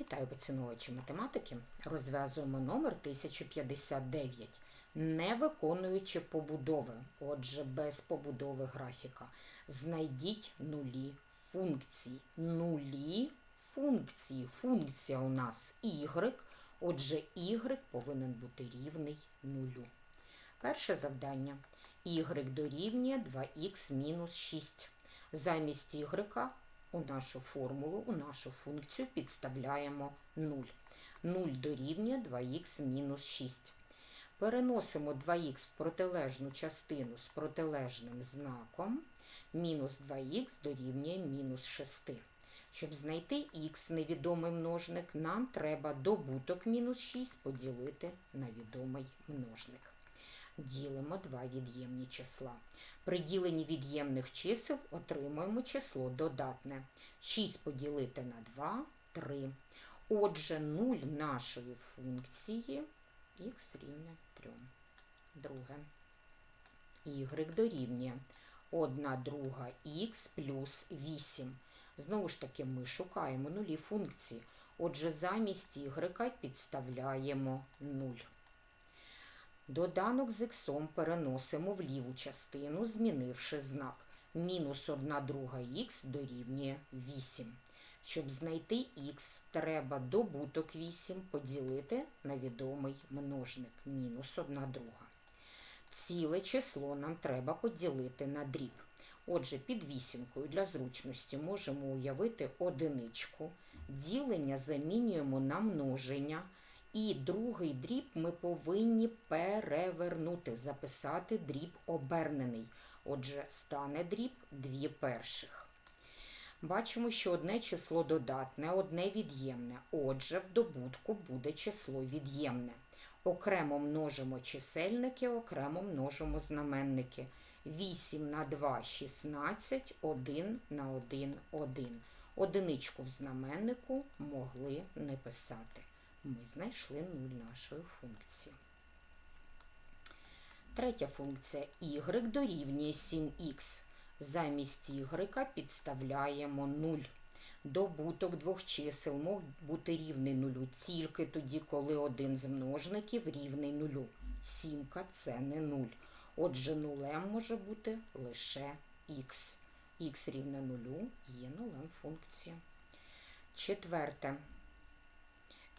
Вітаю поціновувачі математики. Розв'язуємо номер 1059. Не виконуючи побудови, отже, без побудови графіка. Знайдіть нулі функції. Нулі функції. Функція у нас y, отже, y повинен бути рівний нулю. Перше завдання. y дорівнює 2х мінус 6. Замість y у нашу формулу, у нашу функцію підставляємо 0. 0 дорівнює 2х мінус 6. Переносимо 2х в протилежну частину з протилежним знаком. Мінус 2х дорівнює мінус 6. Щоб знайти х невідомий множник, нам треба добуток мінус 6 поділити на відомий множник. Ділимо два від'ємні числа. При діленні від'ємних чисел отримуємо число додатне. 6 поділити на 2 – 3. Отже, 0 нашої функції х рівне 3. Друге. y дорівнює 1 друга х плюс 8. Знову ж таки, ми шукаємо нулі функції. Отже, замість y підставляємо 0. Доданок з х переносимо в ліву частину, змінивши знак. Мінус 1 друга х дорівнює 8. Щоб знайти х, треба добуток 8 поділити на відомий множник. Мінус 1 друга. Ціле число нам треба поділити на дріб. Отже, під вісімкою для зручності можемо уявити одиничку. Ділення замінюємо на множення. І другий дріб ми повинні перевернути, записати дріб обернений. Отже, стане дріб 2 перших. Бачимо, що одне число додатне, одне від'ємне. Отже, в добутку буде число від'ємне. Окремо множимо чисельники, окремо множимо знаменники. 8 на 2 – 16, 1 на 1 – 1. Одиничку в знаменнику могли не писати ми знайшли нуль нашої функції. Третя функція y дорівнює 7х. Замість y підставляємо 0. Добуток двох чисел мог бути рівний нулю тільки тоді, коли один з множників рівний нулю. Сімка це не 0. Отже, нулем може бути лише х. х рівне нулю є нулем функція. Четверте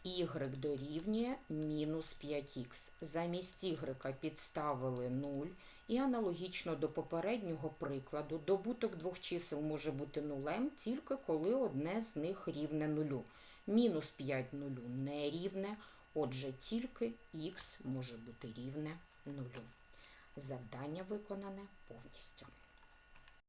y дорівнює мінус 5х. Замість y підставили 0. І аналогічно до попереднього прикладу, добуток двох чисел може бути нулем тільки коли одне з них рівне нулю. Мінус 5 нулю не рівне, отже, тільки х може бути рівне нулю. Завдання виконане повністю.